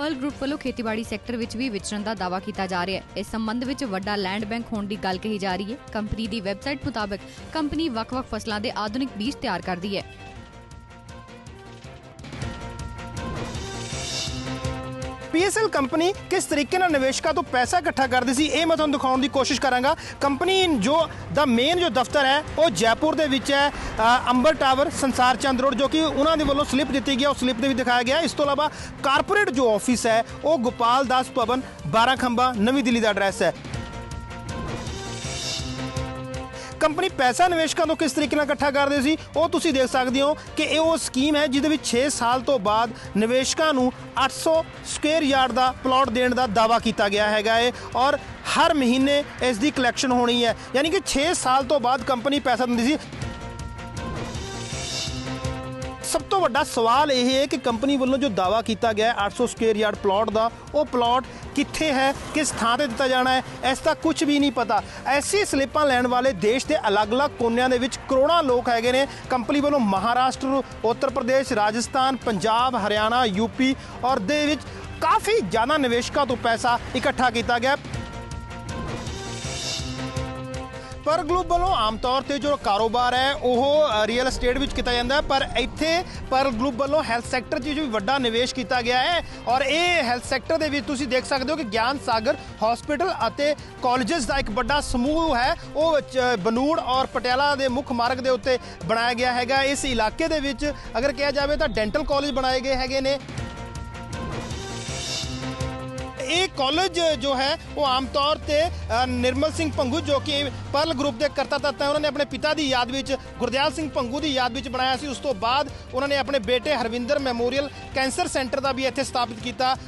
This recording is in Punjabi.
ਪਰਲ ਗਰੁੱਪ ਵੱਲੋਂ ਖੇਤੀਬਾੜੀ ਸੈਕਟਰ ਵਿੱਚ ਵੀ ਵਿਚਰਨ ਦਾ ਦਾਅਵਾ ਕੀਤਾ ਜਾ ਰਿਹਾ ਹੈ। ਇਸ ਸੰਬੰਧ ਵਿੱਚ ਵੱਡਾ ਲੈਂਡ ਬੈਂਕ ਹੋਣ ਦੀ ਗੱਲ ਕਹੀ ਜਾ ਰਹੀ ਹੈ। ਕੰਪਨੀ ਦੀ ਵੈਬਸਾਈਟ ਮੁਤਾਬਕ ਕੰਪਨੀ ਵੱਖ-ਵੱਖ ਫਸਲਾਂ ਦੇ ਆਧੁਨਿਕ ਬੀਜ ਤਿਆਰ ਕਰਦੀ ਹੈ। ਪੀਐਸਐਲ ਕੰਪਨੀ ਕਿਸ ਤਰੀਕੇ ਨਾਲ ਨਿਵੇਸ਼ਕਾਂ ਤੋਂ ਪੈਸਾ ਇਕੱਠਾ ਕਰਦੀ ਸੀ, ਇਹ ਮੈਂ ਤੁਹਾਨੂੰ ਦਿਖਾਉਣ ਦੀ ਕੋਸ਼ਿਸ਼ ਕਰਾਂਗਾ। ਕੰਪਨੀ ਜੋ ਦਾ ਮੇਨ ਜੋ ਦਫ਼ਤਰ ਹੈ, ਉਹ ਜੈਪੁਰ ਦੇ ਵਿੱਚ ਹੈ ਅੰਬਰ ਟਾਵਰ, ਸੰਸਾਰ ਚੰਦ ਰੋਡ, ਜੋ ਕਿ ਉਹਨਾਂ ਦੇ ਵੱਲੋਂ ਸਲਿੱਪ ਦਿੱਤੀ ਗਈ ਉਹ ਸਲਿੱਪ ਦੇ ਵੀ ਦਿਖਾਇਆ ਗਿਆ। ਇਸ ਤੋਂ ਇਲਾਵਾ ਕਾਰਪੋਰੇਟ ਜੋ ਆਫਿਸ ਹੈ, ਉਹ ਗੋਪਾਲ ਦਾਸ ਭਵਨ 12 ਖੰਬਾ ਨਵੀਂ ਦਿੱਲੀ ਦਾ ਐਡਰੈਸ ਹੈ। ਕੰਪਨੀ ਪੈਸਾ ਨਿਵੇਸ਼ਕਾਂ ਤੋਂ ਕਿਸ ਤਰੀਕੇ ਨਾਲ ਇਕੱਠਾ ਕਰਦੇ ਸੀ, ਉਹ ਤੁਸੀਂ ਦੇਖ ਸਕਦੇ ਹੋ ਕਿ ਇਹ ਉਹ ਸਕੀਮ ਹੈ ਜਿਹਦੇ ਵਿੱਚ 6 ਸਾਲ ਤੋਂ ਬਾਅਦ ਨਿਵੇਸ਼ਕਾਂ ਨੂੰ 800 ਸਕੁਅਰ ਯਾਰਡ ਦਾ ਪਲਾਟ ਦੇਣ ਦਾ ਦਾਅਵਾ ਕੀਤਾ ਗਿਆ ਹੈਗਾ ਏ, ਔਰ ਹਰ ਮਹੀਨੇ ਇਸ ਦੀ ਕਲੈਕਸ਼ਨ ਹੋਣੀ ਹੈ। ਯਾਨੀ ਕਿ 6 ਸਾਲ ਤੋਂ ਬਾਅਦ ਕੰਪਨੀ ਪੈਸਾ ਦਿੰਦੀ ਸੀ ਸਭ ਤੋਂ ਵੱਡਾ ਸਵਾਲ ਇਹ ਹੈ ਕਿ ਕੰਪਨੀ ਵੱਲੋਂ ਜੋ ਦਾਅਵਾ ਕੀਤਾ ਗਿਆ ਹੈ 800 ਸਕੁਅਰ ਯਾਰਡ ਪਲਾਟ ਦਾ, ਉਹ ਪਲਾਟ ਕਿੱਥੇ ਹੈ, ਕਿਸ ਥਾਂ ਤੇ ਦਿੱਤਾ ਜਾਣਾ ਹੈ, ਇਸ ਦਾ ਕੁਝ ਵੀ ਨਹੀਂ ਪਤਾ। ਐਸੀ ਸਲਿੱਪਾਂ ਲੈਣ ਵਾਲੇ ਦੇਸ਼ ਦੇ ਅਲੱਗ-ਅਲੱਗ ਕੋਨਿਆਂ ਦੇ ਵਿੱਚ ਕਰੋੜਾਂ ਲੋਕ ਹੈਗੇ ਨੇ। ਕੰਪਨੀ ਵੱਲੋਂ ਮਹਾਰਾਸ਼ਟਰ, ਉੱਤਰ ਪ੍ਰਦੇਸ਼, ਰਾਜਸਥਾਨ, ਪੰਜਾਬ, ਹਰਿਆਣਾ ਯੂਪੀ ਔਰ ਦੇ ਵਿੱਚ ਕਾਫੀ ਜ਼ਿਆਦਾ ਨਿਵੇਸ਼ਕਾਂ ਤੋਂ ਪੈਸਾ ਇਕੱਠਾ ਕੀਤਾ ਗਿਆ। ਪਰ ਗਲੋਬ ਵੱਲੋਂ ਆਮ ਤੌਰ ਤੇ ਜੋ ਕਾਰੋਬਾਰ ਹੈ, ਉਹ ਰੀਅਲ ਏਸਟੇਟ ਵਿੱਚ ਕੀਤਾ ਜਾਂਦਾ ਹੈ, ਪਰ ਇੱਥੇ, ਪਰ ਗਲੋਬ ਵੱਲੋਂ ਹੈਲਥ ਸੈਕਟਰ 'ਚ ਵੀ ਵੱਡਾ ਨਿਵੇਸ਼ ਕੀਤਾ ਗਿਆ ਹੈ ਔਰ ਇਹ ਹੈਲਥ ਸੈਕਟਰ ਦੇ ਵਿੱਚ ਤੁਸੀਂ ਦੇਖ ਸਕਦੇ ਹੋ ਕਿ ਗਿਆਨ ਸਾਗਰ ਹਸਪੀਟਲ ਅਤੇ ਕਾਲਜਸ ਦਾ ਇੱਕ ਵੱਡਾ ਸਮੂਹ ਹੈ। ਉਹ ਚ- ਬਨੂੜ ਔਰ ਪਟਿਆਲਾ ਦੇ ਮੁੱਖ ਮਾਰਗ ਦੇ ਉੱਤੇ ਬਣਾਇਆ ਗਿਆ ਹੈਗਾ। ਇਸ ਇਲਾਕੇ ਦੇ ਵਿੱਚ ਅਗਰ ਕਿਹਾ ਜਾਵੇ ਤਾਂ ਡੈਂਟਲ ਕਾਲਜ ਬਣਾਏ ਗਏ ਹੈਗੇ ਨੇ। ਇਹ ਕਾਲਜ ਜੋ ਹੈ, ਉਹ ਆਮ ਤੌਰ ਤੇ ਨਿਰਮਲ ਸਿੰਘ ਭੰਗੂ ਜੋ ਕਿ ਪਰਲ ਗਰੁੱਪ ਦੇ ਕਰਤਾ ਤੱਤ ਹੈ, ਉਹਨਾਂ ਨੇ ਆਪਣੇ ਪਿਤਾ ਦੀ ਯਾਦ ਵਿੱਚ, ਗੁਰਦਿਆਲ ਸਿੰਘ ਪੰਗੂ ਦੀ ਯਾਦ ਵਿੱਚ ਬਣਾਇਆ ਸੀ। ਉਸ ਤੋਂ ਬਾਅਦ ਉਹਨਾਂ ਨੇ ਆਪਣੇ ਬੇਟੇ ਹਰਵਿੰਦਰ ਮੈਮੋਰੀਅਲ ਕੈਂਸਰ ਸੈਂਟਰ ਦਾ ਵੀ ਇੱਥੇ ਸਥਾਪਿਤ ਕੀਤਾ।